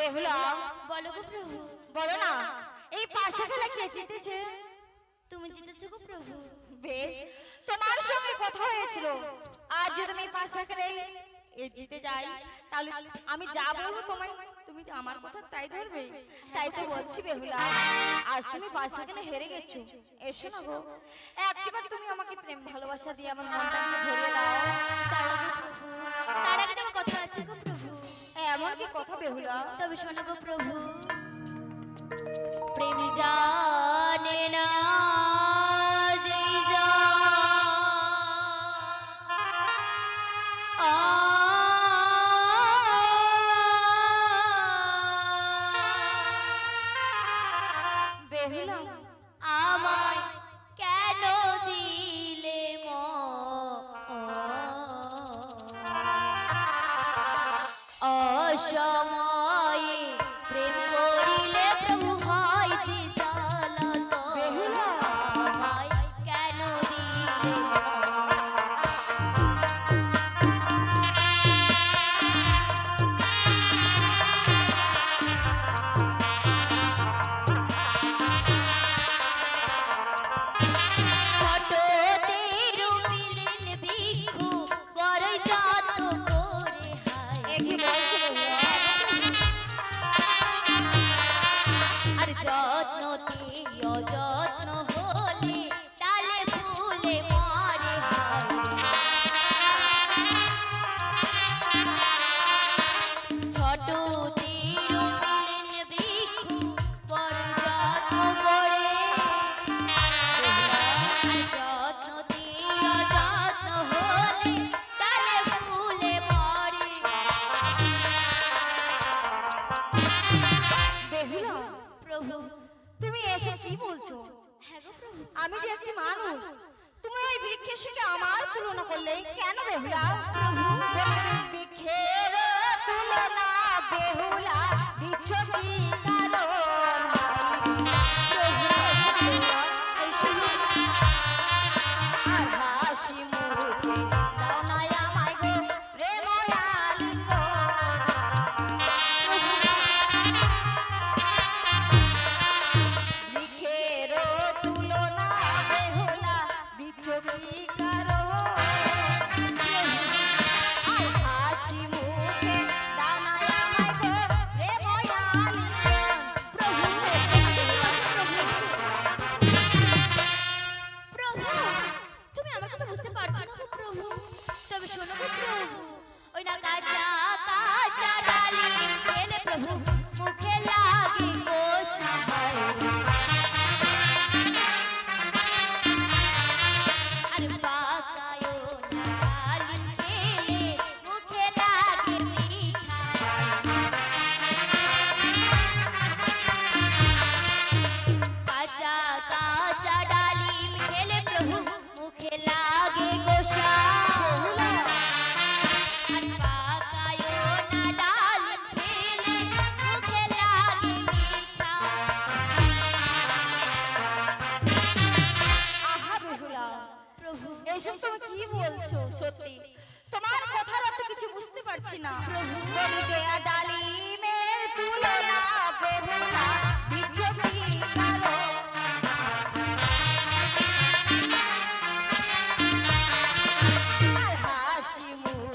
বেহুলা বলো গো প্রভু। বলো না। এই পাশা খেলা কে জিতেছে? তুমি জিতেছো গো প্রভু। বেশ। তোমার সঙ্গে কথা হয়েছিল। আজ যদি আমি পাশা খেলে এ জিতে যাই তাহলে আমি যা বলব তোমায় তুমি তো আমার কথা তাই ধরবে। তাই তো বলছি বেহুলা আজ তুমি পাশা খেলে হেরে গেছো। এসো না গো। একবার তুমি আমাকে প্রেম ভালোবাসা দিয়ে আমার মনটাকে ভরিয়ে দাও। তারা তার আগে তোমার কথা আছে গো এমন কি কথা বেহুলা? তবে শোনো গো প্রভু। প্রেম জানে না বেহুলা আমায় কেন দিলে?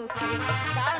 Okay.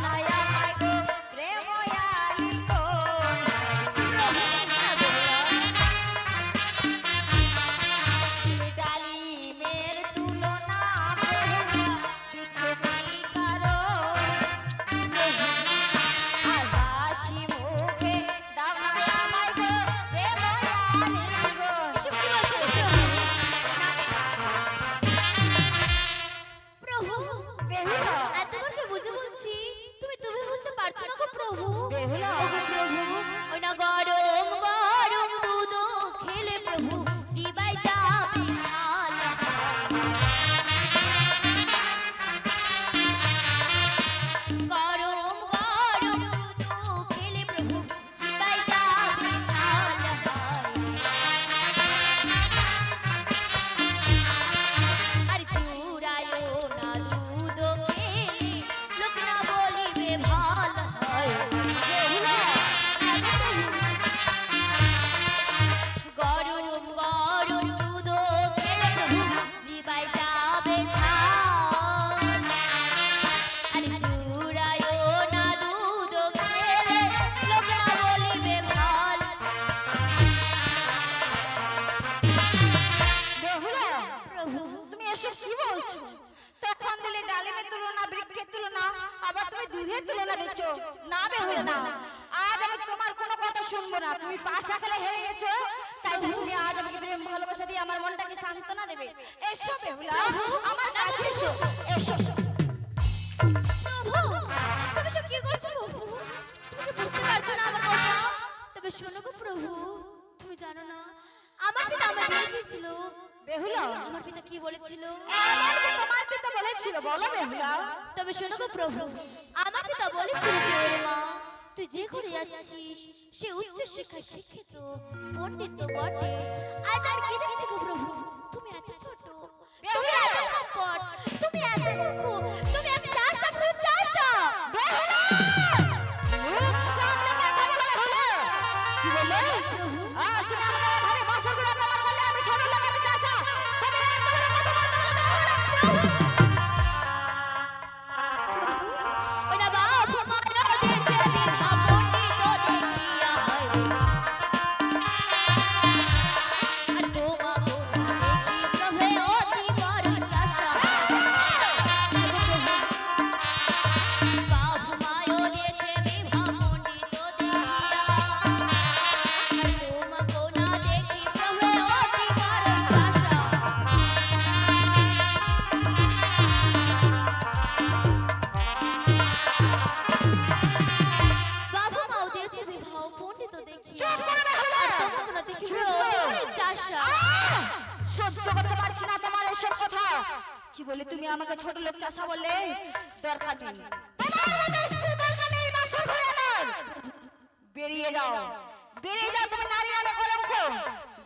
না তুমি পাশ রাখালে হেরে গেছো। তাই তুমি আজ আমাকে প্রেম ভালোবাসা দিয়ে আমার মনটাকে সান্ত্বনা দেবে। এসো বেহুলা আমার কাছে এসো। এসো তুমি সব কি করছ প্রভু তুমি কি বুঝতে পারছ না আমার কথা। তবে শোনো গো প্রভু তুমি জানো না আমার পিতা আমার বিয়ে দিয়েছিল বেহুলা আমার পিতা কি বলেছিল? এমন কি তোমার পিতা বলেছিল বলো বেহুলা। তবে শোনো গো প্রভু আমার পিতা বলেছিল যে মা তুই যে ঘরে যাচ্ছিস সে উচ্চ শিক্ষা শিক্ষিত পণ্ডিত তো বটে। আজ আর কি দেখছি গো প্রভু? তুমি এত ছোট। তুমি এত তুমি এত মূর্খ। তুমি করতে পারছি না তোমার এসব কথা কি বলে তুমি আমাকে ছোট লোক চাষা বললে দরকার নেই বেরিয়ে যাও বেরিয়ে যাও তুমি নারী নামে কলঙ্ক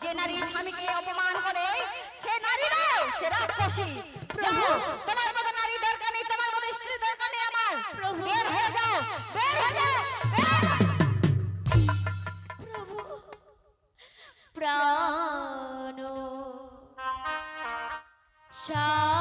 যে নারী স্বামীকে অপমান করে সে নারী নয় সে রাক্ষসী প্রভু তোমার মতো নারী দরকার নেই তোমার মতো স্ত্রী দরকার নেই আমার। বের হয়ে যাও বের হয়ে যাও প্রভু প্রাণ Ciao.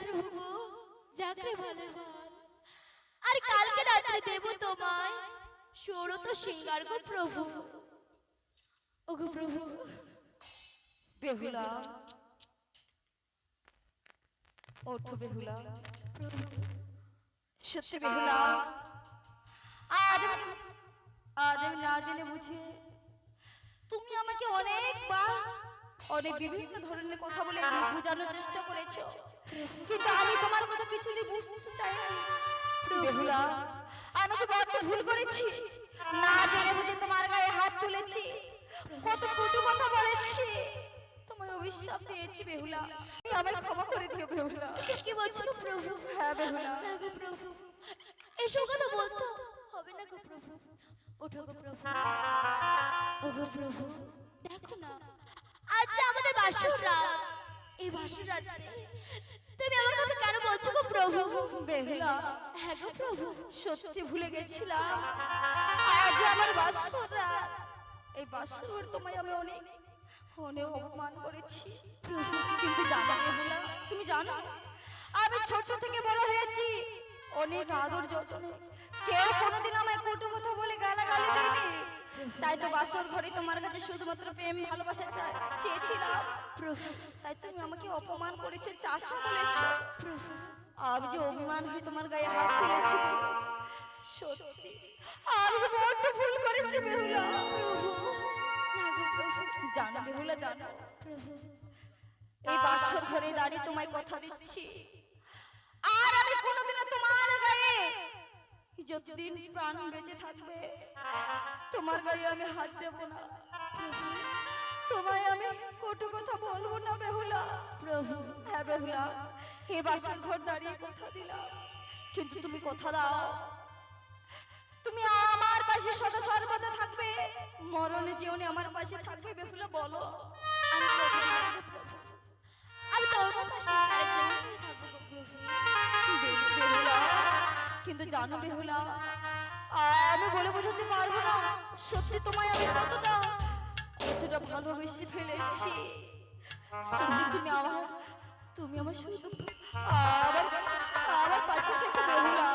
প্রভু গো যাকে ভালো আর কালকে রাত্রে দেব তোমায়। ষোড়ত সিঙ্গার গো প্রভু। ওগো প্রভু। বেহুলা ওঠো বেহুলা। সত্যি বেহুলা। আজ আজ আমি না জেনে বুঝে তুমি আমাকে অনেকবার অনেক বিভিন্ন ধরনের কথা বলে বোঝানোর চেষ্টা করেছ। কিন্তু আমি তোমার কথা কিছুতেই বুঝতে চাইনি। বেহুলা আমি যে বড্ড ভুল করেছি। না জেনে বুঝে তোমার গায়ে হাত তুলেছি। কত কটু কথা বলেছি। তোমার অভিশাপ দিয়েছি বেহুলা। তুমি আমায় ক্ষমা করে দিও বেহুলা। কি বলছো প্রভু? হ্যাঁ বেহুলা। প্রভু। এসব কথা বলতো? হবে না গো প্রভু। ওঠো গো প্রভু। প্রভু। দেখো না আজ যে আমাদের বাসর। এই বাসর তুমি আমার কথা কেন বলছো গো প্রভু? বেহুলা। হ্যাঁ গো প্রভু। সত্যি ভুলে গেছিলাম। আজ আমার বাসর। এই বাসর তোমায় আমি অনেক অনেক অপমান করেছি। কিন্তু জানো বেহুলা তুমি জানো? আমি ছোট থেকে বড় হয়েছি। অনেক আদর যত্নে। কেউ কোনোদিন আমায় কটু কথা বলে গালাগালি দেয়নি। তাই তো বাসর ঘরে তোমার কাছে শুধুমাত্র প্রেম ভালোবাসা চেয়েছিলাম। তাই তুমি আমাকে অপমান করেছ চাষা বলেছ আমি যে অভিমান হয়ে তোমার গায়ে হাত তুলেছি সত্যি। আমি যে বড্ড ভুল করেছি বেহুলা জানো বেহুলা জানো। এই বাসর ঘরে দাঁড়িয়ে তোমায় কথা দিচ্ছি। আর যতদিন প্রাণ বেঁচে থাকবে তোমার গায়ে আমি হাত দেব না। তোমায় আমি কটু কথা বলব না বেহুলা। প্রভু। হ্যাঁ বেহুলা এ বাসর ঘর দাঁড়িয়ে কথা দিলাম। কিন্তু তুমি কথা দাও। তুমি আমার পাশে সদা সর্বদা থাকবে। মরণে জীবনে আমার পাশে থাকবে বেহুলা বলো। আমি তোমার পাশে সারা কিন্তু জানো বেহুলা আমি বলে বোঝাতে পারব না। সত্যি তোমায় আমি কতটা কতটা ভালোবেসে ফেলেছি। সত্যি তুমি আমার তুমি আমার শুধু আমার আমার পাশে থেকে বেহুলা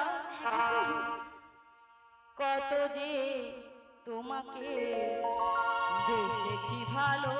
কত যে তোমাকে বেসেছি ভালো।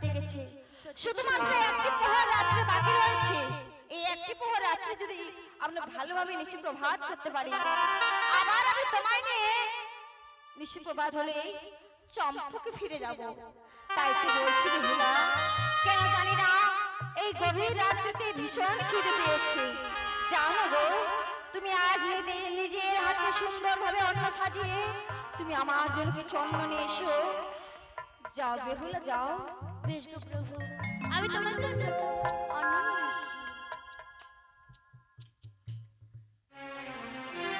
কেটে গেছে। শুধুমাত্র একটি প্রহর রাত্রি বাকি রয়েছে। এই একটি প্রহর রাত্রি যদি আমরা ভালোভাবে নিশি প্রভাত করতে পারি, আবার আমি তোমায় নিয়ে নিশি প্রভাত হলে চম্পকে ফিরে যাব। তাই তো বলছি বিহুলা কেন জানি না এই গভীর রাত্রিতে ভীষণ খিদে পেয়েছে। জানো গো, তুমি আজ নিজে- নিজের হাতে সুন্দরভাবে অন্ন সাজিয়ে তুমি আমার জন্য নিয়ে এসো। যাও বেহুলা, যাও। বেশ গো। প্রভু আমি তোমার জন্য অন্ন নিয়ে আসি।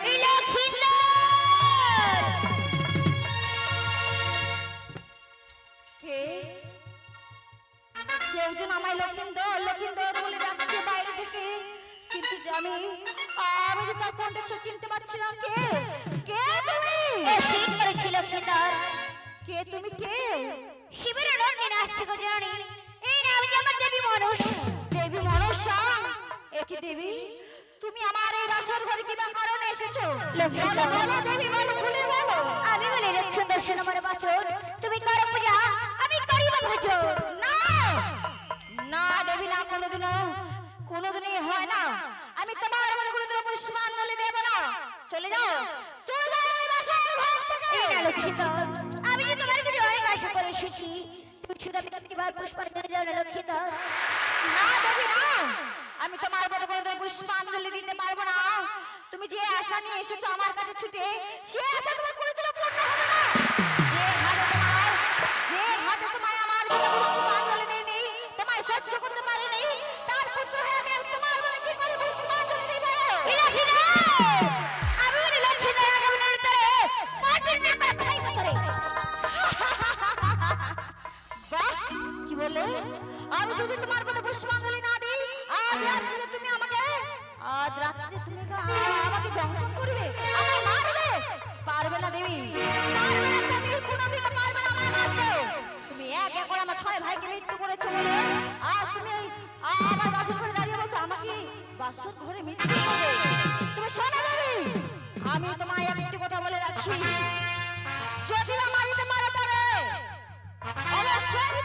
এই লক্ষ্মীন্দর! কে? কেউ যেন আমায় লক্ষিন্দর লক্ষিন্দর বলে ডাকছে বাইরে থেকে। কিন্তু আমি আমি যে তার কণ্ঠস্বর চিনতে পারছি না কে? কে তুমি? করেছি কে তুমি? কে? শিবের নন্দিন আসছে গো জননী। এই নাম যে আমার দেবী মনুষ। দেবী মনসা একে দেবী তুমি আমার এই বাসর ঘরে কি কারণে এসেছ বলো বলো দেবী বলো খুলে বলো আমি বলি লক্ষ্মীন্দর শোনো আমার বাচন। তুমি করো পূজা, আমি করি বা ভজন। না না দেবী না কোনোদিনও কোনোদিনই হয় না আমি তোমার মনে কোনোদিনও পুষ্পাঞ্জলি দেব না চলে যাও চলে যাও এই বাসর ঘর থেকে এই এসেছি। একটিবার পুষ্পাঞ্জলি দাও না লক্ষ্মীন্দর না দেবী, না। আমি তোমার মতো কোনোদিনও পুষ্পাঞ্জলি দিতে পারব না। তুমি যে আশা নিয়ে এসেছ আমার কাছে ছুটে, সে আশা তোমার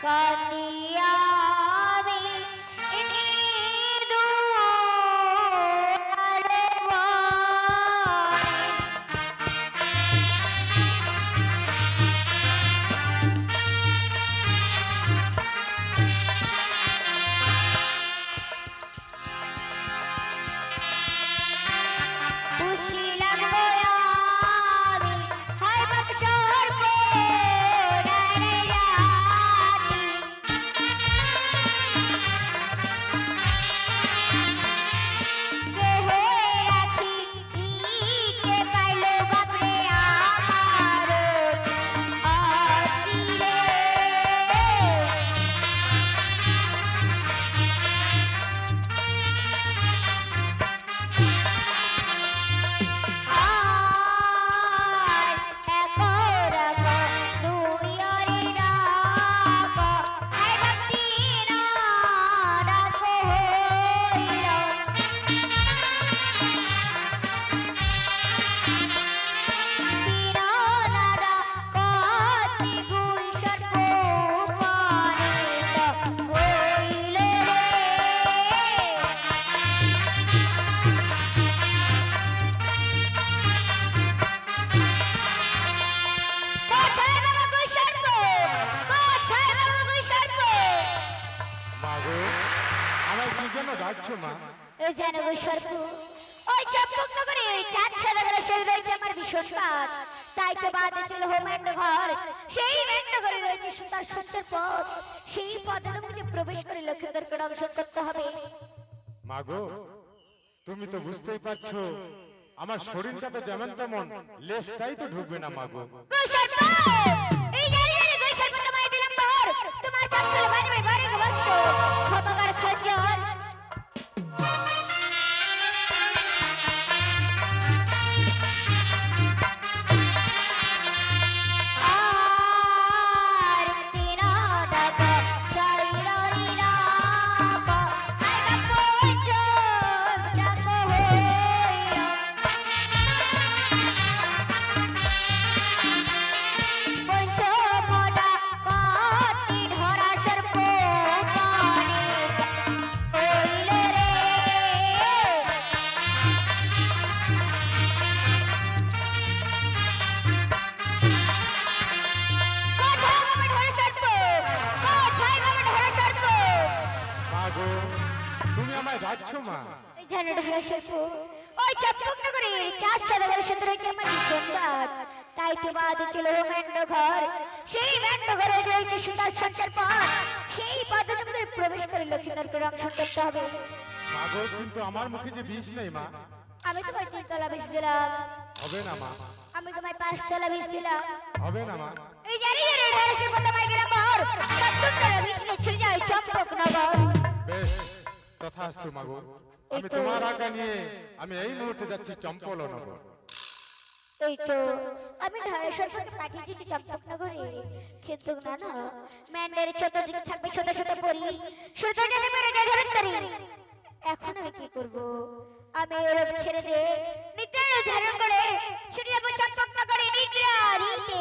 Kan আমায় কি মা এই যেন গো সর্প ওই চম্পক নগরে ওই চাঁদ সাদা করে সেই রয়েছে আমার ভীষণ কাজ তাই তো বাদে ছিল হোমেন্ড ঘর। সেই মেন্ড ঘরে রয়েছে সুতার সত্যের পথ। সেই তোমাকে প্রবেশ করে লক্ষ্মীদেরকে দংশন করতে হবে। তুমি তো বুঝতেই পারছ আমার শরীরটা তো যেমন তেমন লেজটাই তো ঢুকবে না মা গো গো সর্প এই জারি জারি গো সর্প তোমায় দিলাম বর তোমার ঘরে নেই মা আমি তোমায় তিনতলা বিষ দিলাম। হবে না মা। আমি তোমায় পাঁচতলা বিষ দিলাম। হবে না মা। এই জানি জানি ঢের সে মতো মাই দিলাম মোর সত্তরতলা বিষ নিয়ে ছিড়ে যায় চম্পক নগর। বেশ তথাস্তু মা গো। আমি তোমার আজ্ঞা নিয়ে আমি এই মুহূর্তে যাচ্ছি চম্পল নগর। এই তো আমি ঢাড়েশ্বরকে পাঠিয়ে দিচ্ছি চম্পকনগরে কিন্তু না না ম্যান্ডের চতুর্দিক থাকবে ছোট ছোট পরি ছোট ছোট ধরে তারি এখন আমি কি করব? আমি ইউরোপ ছেড়ে দিয়ে নিত্যায় ধারণ করে ছুটি যাব চকচক করে নিদ্রার হিতে